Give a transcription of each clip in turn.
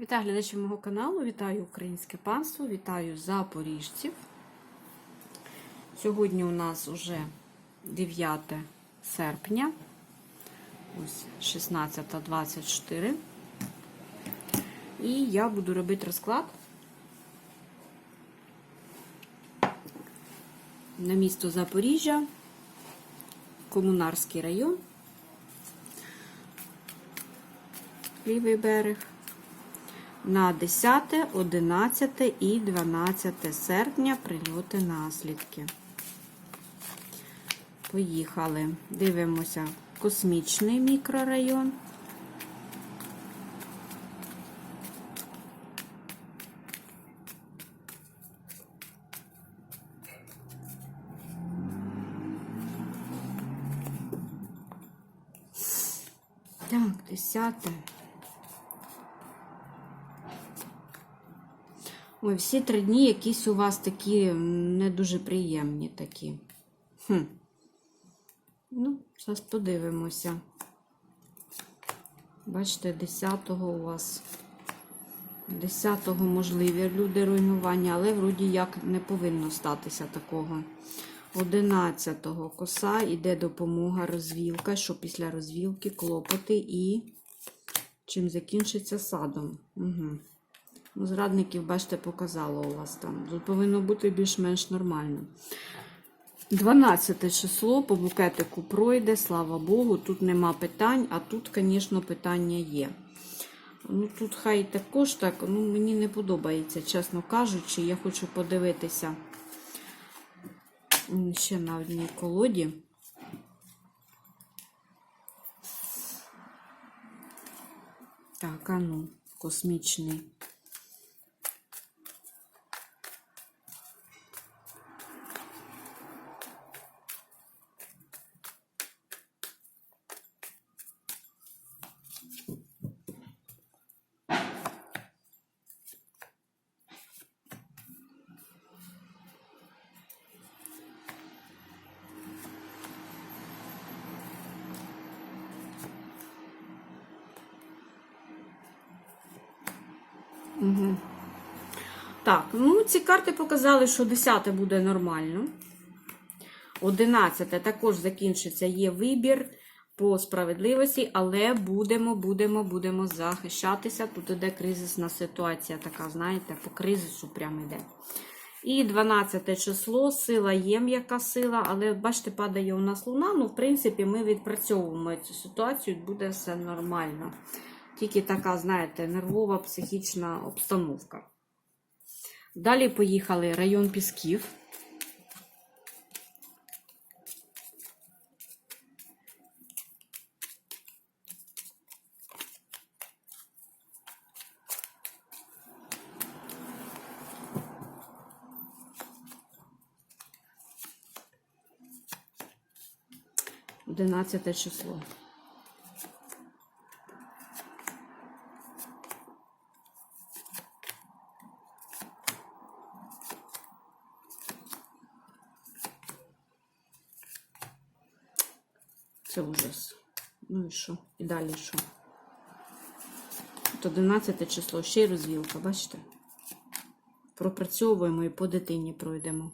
Вітаю глядачів мого каналу, вітаю українське панство, вітаю запоріжців. Сьогодні у нас вже 9 серпня, ось 16.24. І я буду робити розклад на місто Запоріжжя, Комунарський район, лівий берег на 10, 11 і 12 серпня прильоти наслідки. Поїхали. Дивимося космічний мікрорайон. Так, 10. Ой, всі три дні якісь у вас такі не дуже приємні такі. Хм. Ну, зараз подивимося. Бачите, 10-го у вас. 10-го можливі люди руйнування, але вроді як не повинно статися такого. 11-го коса іде допомога, розвілка, що після розвілки клопоти і чим закінчиться садом. Угу. Ну, Зрадників, бачите, показало у вас там. Тут повинно бути більш-менш нормально. 12 число по букетику пройде, слава Богу, тут нема питань, а тут, звісно, питання є. Ну, Тут хай також так, ну, мені не подобається, чесно кажучи, я хочу подивитися ще на одній колоді. Так, а ну, космічний. Угу. Так, ну ці карти показали, що 10 буде нормально. 11 також закінчиться, є вибір по справедливості, але будемо, будемо, будемо захищатися. Тут іде кризисна ситуація, така, знаєте, по кризису прямо йде. І 12 число, сила є м'яка сила, але бачите, падає у нас луна. Ну, в принципі, ми відпрацьовуємо цю ситуацію, буде все нормально. Тільки така, знаєте, нервова психічна обстановка. Далі поїхали район Пісків. Одинадцяте число. Ужас. Ну і що? І далі що? От 11 число, ще й розвілка, бачите? Пропрацьовуємо і по дитині пройдемо.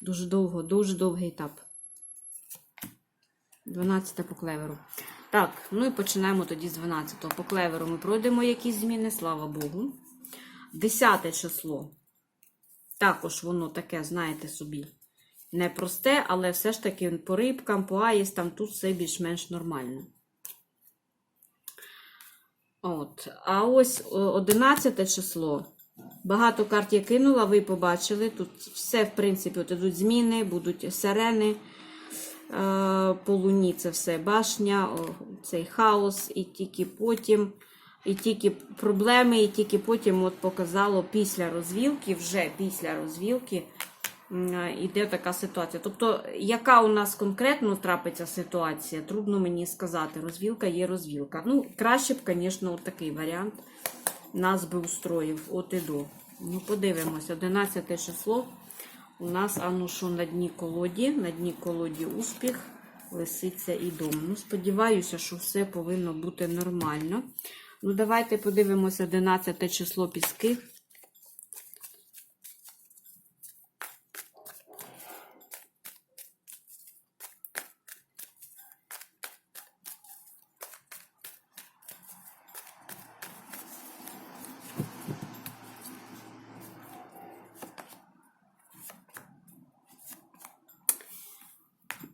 Дуже довго, дуже довгий етап. 12 по клеверу. Так, ну і починаємо тоді з 12 По клеверу ми пройдемо якісь зміни, слава Богу. 10 число. Також воно таке, знаєте собі, непросте, але все ж таки по рибкам, по аїстам тут все більш-менш нормально. От. А ось 11 число. Багато карт я кинула, ви побачили. Тут все, в принципі, от ідуть зміни, будуть сирени. Е, по луні це все башня, цей хаос, і тільки потім, і тільки проблеми, і тільки потім от показало після розвілки, вже після розвілки м, іде така ситуація. Тобто, яка у нас конкретно трапиться ситуація, трудно мені сказати. Розвілка є розвілка. Ну, краще б, звісно, такий варіант нас би устроїв от і до. Ну, подивимось, 11 число. У нас, а ну що, на дні колоді, на дні колоді успіх, лисиця і дом. Ну, сподіваюся, що все повинно бути нормально. Ну, давайте подивимося 11 число піски.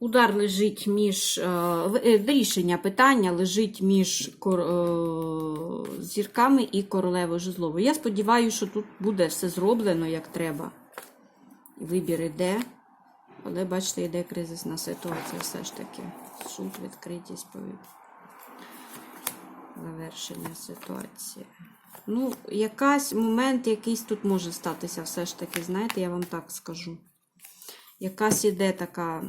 Удар лежить між е, е, рішення питання лежить між е, зірками і королевою жезловою. Я сподіваюся, що тут буде все зроблено як треба. Вибір іде. Але бачите, йде кризисна ситуація все ж таки. Суд, відкритість, повід. Завершення ситуації. Ну, якась момент якийсь тут може статися, все ж таки, знаєте, я вам так скажу. Якась іде така.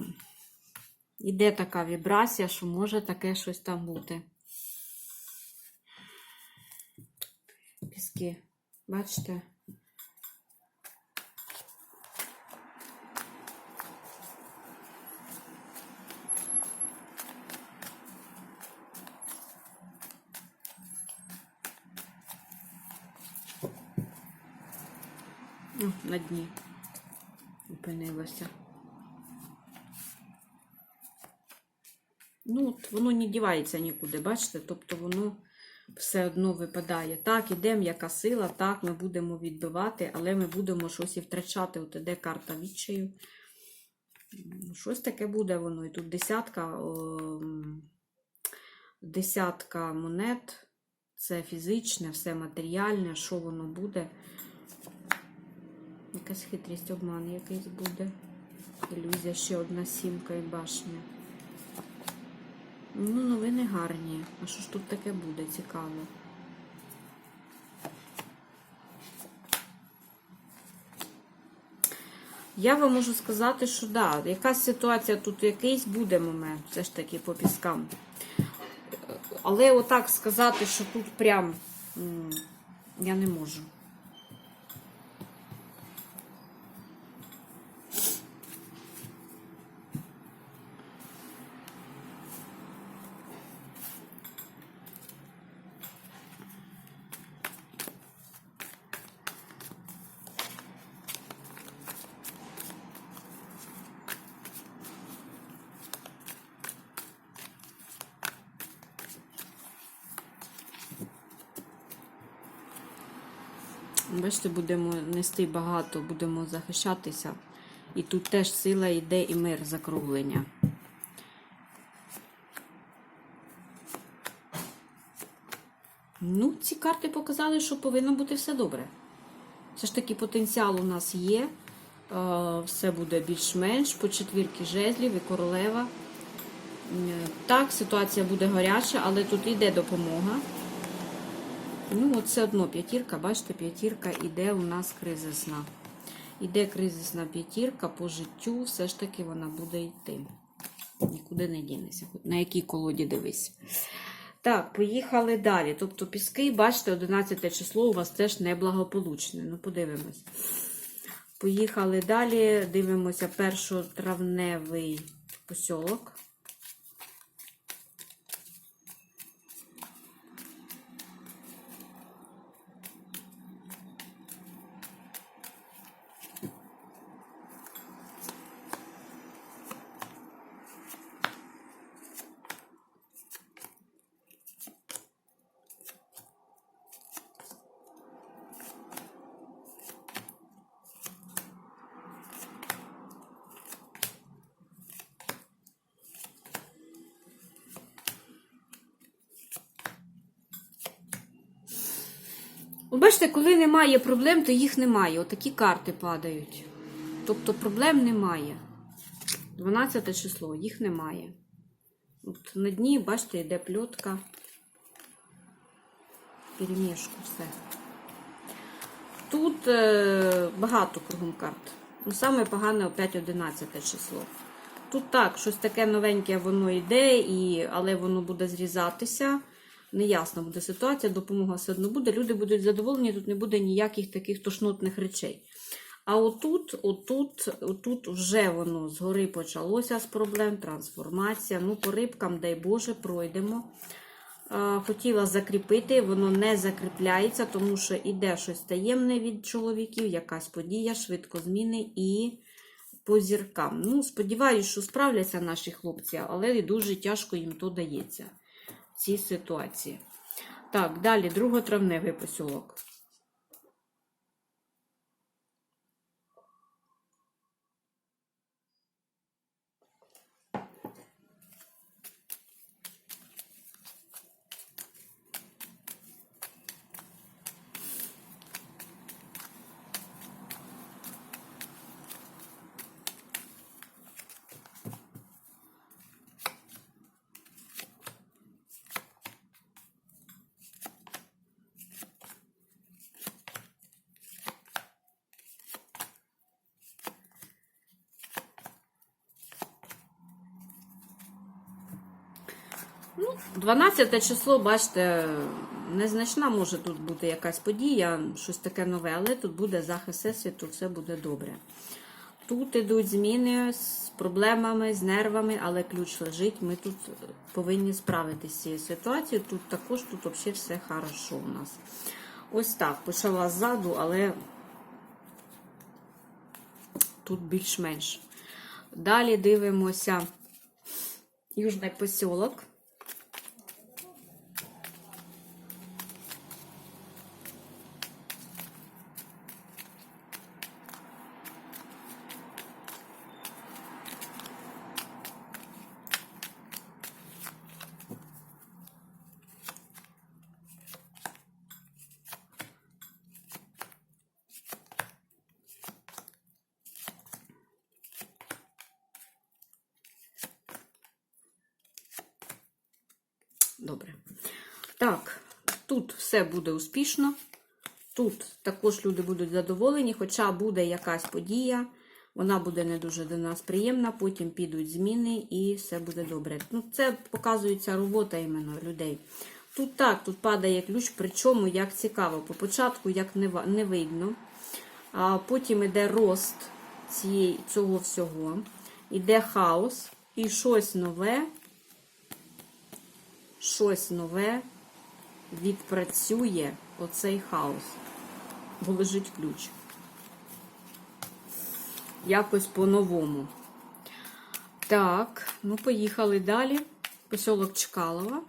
Іде така вібрація, що може таке щось там бути. Піски. Бачите? На дні опинилося. Ну, от воно не дівається нікуди, бачите? Тобто воно все одно випадає. Так, іде м'яка сила, так, ми будемо відбивати, але ми будемо щось і втрачати. От іде карта відчаю. Щось таке буде воно. І тут десятка, о, десятка монет. Це фізичне, все матеріальне, що воно буде. Якась хитрість, обман якийсь буде. Ілюзія, ще одна сімка і башня. Ну, новини гарні. А що ж тут таке буде цікаво? Я вам можу сказати, що да, якась ситуація тут якийсь буде момент, все ж таки по піскам. Але отак сказати, що тут прям я не можу. Бачите, будемо нести багато, будемо захищатися. І тут теж сила йде і мир закруглення. Ну, ці карти показали, що повинно бути все добре. Все ж таки, потенціал у нас є. Е, Все буде більш-менш по четвірки жезлів і королева. Так, ситуація буде гаряча, але тут йде допомога. Ну, от все одно п'ятірка, бачите, п'ятірка іде у нас кризисна. Іде кризисна п'ятірка по життю, все ж таки вона буде йти. Нікуди не дінеться. На якій колоді дивись. Так, поїхали далі. Тобто піски, бачите, 11 число у вас теж неблагополучне. Ну, подивимось. Поїхали далі. Дивимося першотравневий посілок. Бачите, коли немає проблем, то їх немає. Отакі карти падають. Тобто проблем немає. 12 число, їх немає. От на дні, бачите, йде пльотка. Перемішку все. Тут е, багато кругом карт. Ну, саме погане опять 11 число. Тут так, щось таке новеньке воно йде, і, але воно буде зрізатися. Неясна буде ситуація, допомога все одно буде. Люди будуть задоволені, тут не буде ніяких таких тошнотних речей. А отут, отут, отут вже воно згори почалося з проблем, трансформація. Ну, по рибкам, дай Боже, пройдемо. хотіла закріпити, воно не закріпляється, тому що іде щось таємне від чоловіків, якась подія, швидкозміни і по зіркам. Ну, сподіваюся, що справляться наші хлопці, але дуже тяжко їм то дається цій ситуації. Так, далі, друготравневий посілок. Ну, 12 число, бачите, незначна може тут бути якась подія, щось таке нове, але тут буде захист всесвіту, все буде добре. Тут ідуть зміни з проблемами, з нервами, але ключ лежить. Ми тут повинні справитися з цією ситуацією. Тут також тут взагалі все хорошо у нас. Ось так. Почала ззаду, але тут більш-менш. Далі дивимося Южний посілок. Добре. Так, тут все буде успішно. Тут також люди будуть задоволені, хоча буде якась подія, вона буде не дуже до нас приємна, потім підуть зміни і все буде добре. Ну, Це показується робота іменно людей. Тут так, тут падає ключ, причому як цікаво, по початку як не, видно. А потім іде рост цієї, цього всього, іде хаос і щось нове щось нове відпрацює оцей хаос, бо лежить ключ. Якось по-новому. Так, ну поїхали далі. Посілок Чкалова.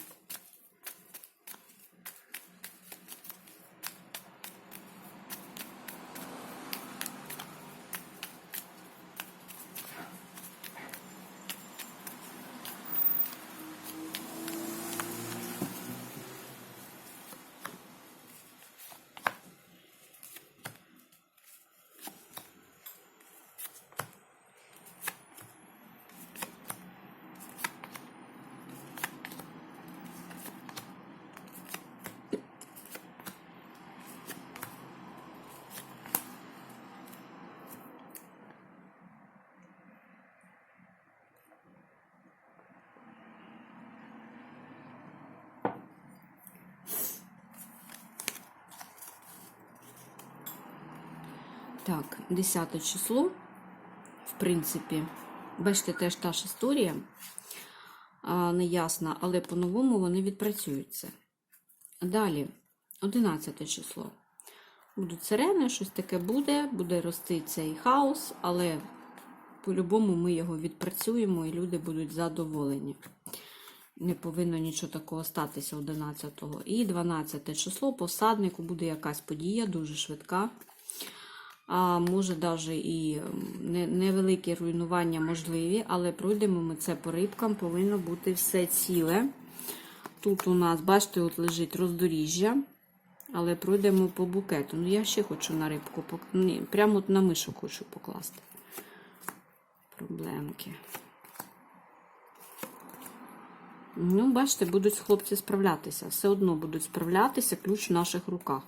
Так, 10 число, в принципі, бачите, теж та ж історія неясна, але по-новому вони відпрацюються. Далі, 11 число. Будуть сирени, щось таке буде, буде рости цей хаос, але по-любому ми його відпрацюємо і люди будуть задоволені. Не повинно нічого такого статися 11-го. І 12 число посаднику буде якась подія, дуже швидка. А може навіть і невеликі руйнування можливі, але пройдемо ми це по рибкам, повинно бути все ціле. Тут у нас, бачите, от лежить роздоріжжя, але пройдемо по букету. Ну, я ще хочу на рибку, пок- Ні, прямо на мишу хочу покласти. Проблемки. Ну, бачите, будуть хлопці справлятися. Все одно будуть справлятися, ключ в наших руках.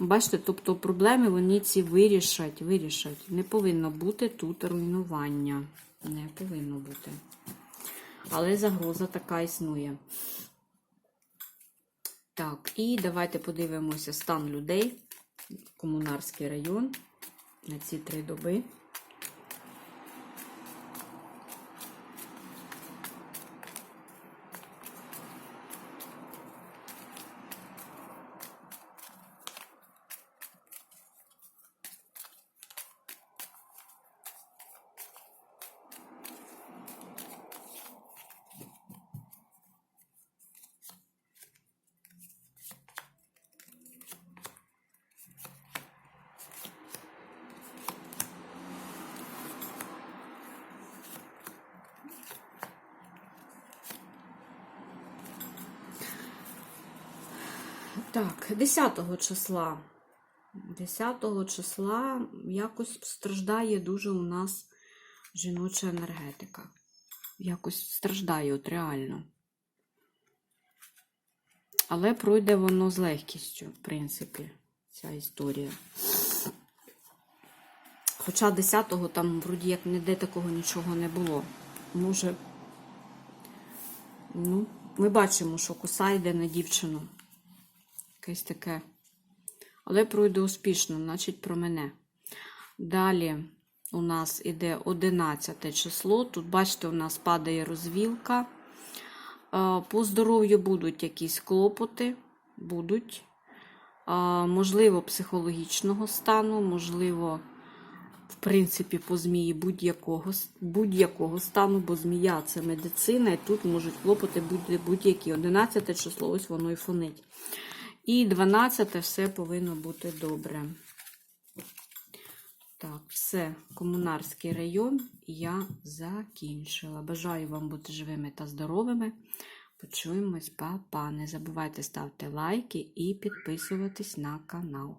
Бачите, тобто проблеми вони ці вирішать, вирішать. Не повинно бути тут руйнування. Не повинно бути. Але загроза така існує. Так, і давайте подивимося стан людей. Комунарський район на ці три доби. Так, 10 числа. 10 числа якось страждає дуже у нас жіноча енергетика. Якось страждає, от реально. Але пройде воно з легкістю, в принципі, ця історія. Хоча 10-го там вроді як ніде такого нічого не було. Може, ну, ми бачимо, що коса йде на дівчину. Якесь таке. Але пройде успішно, значить про мене. Далі у нас іде 11 число. Тут, бачите, у нас падає розвілка. Е, По здоров'ю будуть якісь клопоти, будуть. Е, Можливо, психологічного стану, можливо, в принципі, по змії будь-якого будь-якого стану, бо змія це медицина, і тут можуть клопоти будь-які. 11 число, ось воно і фонить. І 12 все повинно бути добре. Так, все, комунарський район я закінчила. Бажаю вам бути живими та здоровими. Почуємось, па-па. Не забувайте ставити лайки і підписуватись на канал.